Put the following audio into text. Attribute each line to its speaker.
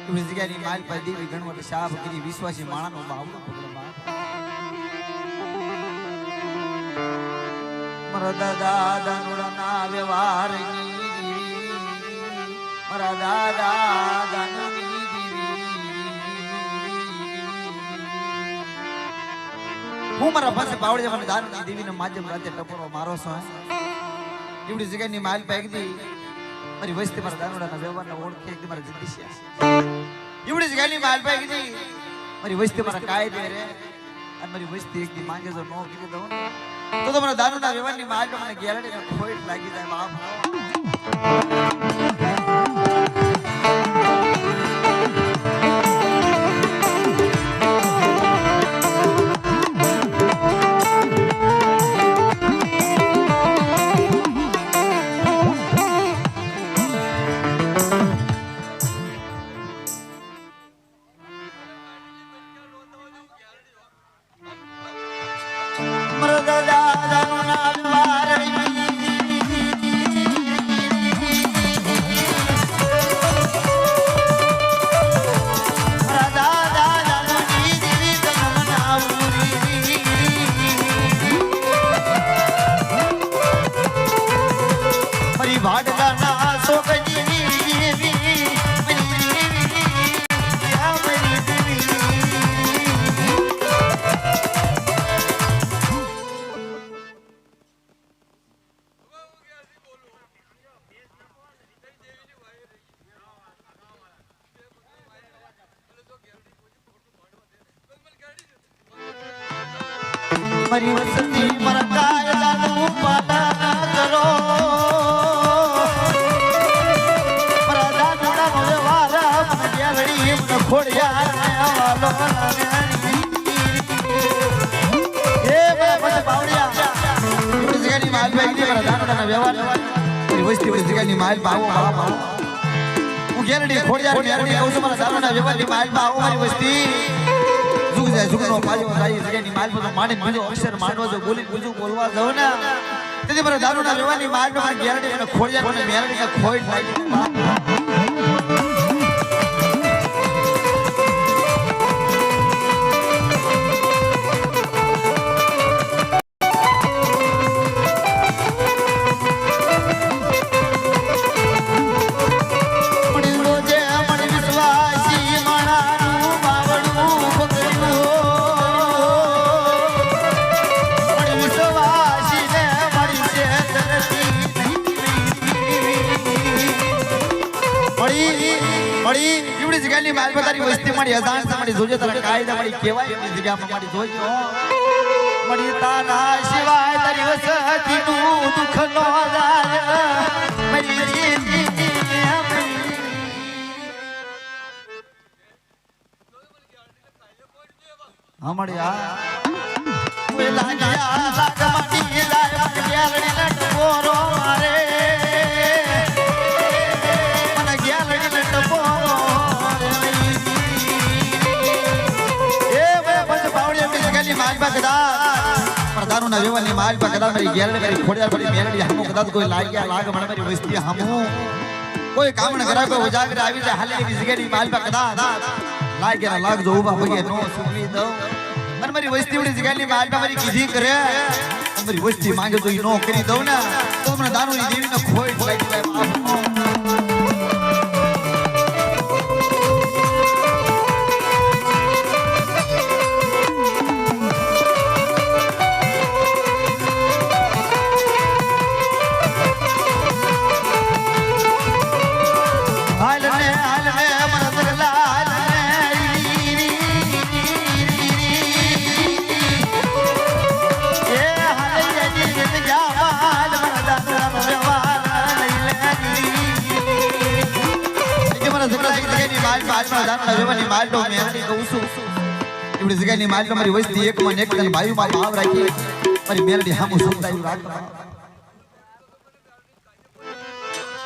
Speaker 1: એવી જગ્યાની માલ પર દેવી ગણવત શાહ કરી વિશ્વાસી માણાનો બાવડો ભાવ બાપ. મારા દાદા દાનુડાના વ્યવહારની દેવી મારા દાદા હું મારા પાસે બાવળી જવાની દાનની દેવીને માધ્યમ રાતે ટપોરો મારો છો એવડી જગ્યાની માલ પેકદી મારી વસ્તી મારા દાનુડાના વ્યવહારને ઓળખે એકદમ મારા જગદીશિયા એવડી જગ્યાની માલ કીધી મારી વસ્તી મારા કાયદે રે અને મારી વસ્તી એક દી માંગે જો નો કીધું દઉં તો તમારા દાનોડા વ્યવહારની માલ મને ગેરંટી ખોટ લાગી જાય બાપ મારા દાદા દાનુડા મારી વસતી પર કાયદાનું પાલન કરો. મારી વસ્તી. બોલી બીજું બોલવા જાવ ને. તેથી મારા દારૂના વ્યવહારની માલ પર મારી ગેરંટી મને ખોડિયા મેરડી ખોઈ મળી, એવડી જગ્યાની માલ પર તારી વસ્તી મળી, અજાણ મળી. જોજે તારા કાયદા મળી કેવાય એવડી જગ્યામાં મળી જોજો મળી તારા સિવાય તારી વસતીનું દુખ નો મળી જીતી હમણી આ લાગ્યા લાગ પ્રધાનોના વ્યવહારની માલબા કદા મારી ગેલડી કરી ખોડિયાર પડી મેલડી હમો કદા કોઈ લાગ્યા, લાગ મને મારી વસ્તી હમો. કોઈ કામ ન કરાય કોઈ ઉજાગર આવી જાય હાલી એવી જગ્યાની માલબા કદા લાગ્યા, લાગ જો ઊભા પગે નો સુખી દઉં. અને મારી વસ્તી ઉડી જગ્યાની માલબા મારી કીધી કરે. મારી વસ્તી માંગે તો ઈ નો કરી દઉં ને. તો મને દારૂની દેવીને ખોઈ લાગી જાય માલ માલમાં દાનો વ્યવહારની માલ તો મેં કહું છું એવડી મારી વસ્તી એક માં એક, તને ભાઈ માં ભાવ રાખી મારી મેલડી હામું સમજાયું રાખવા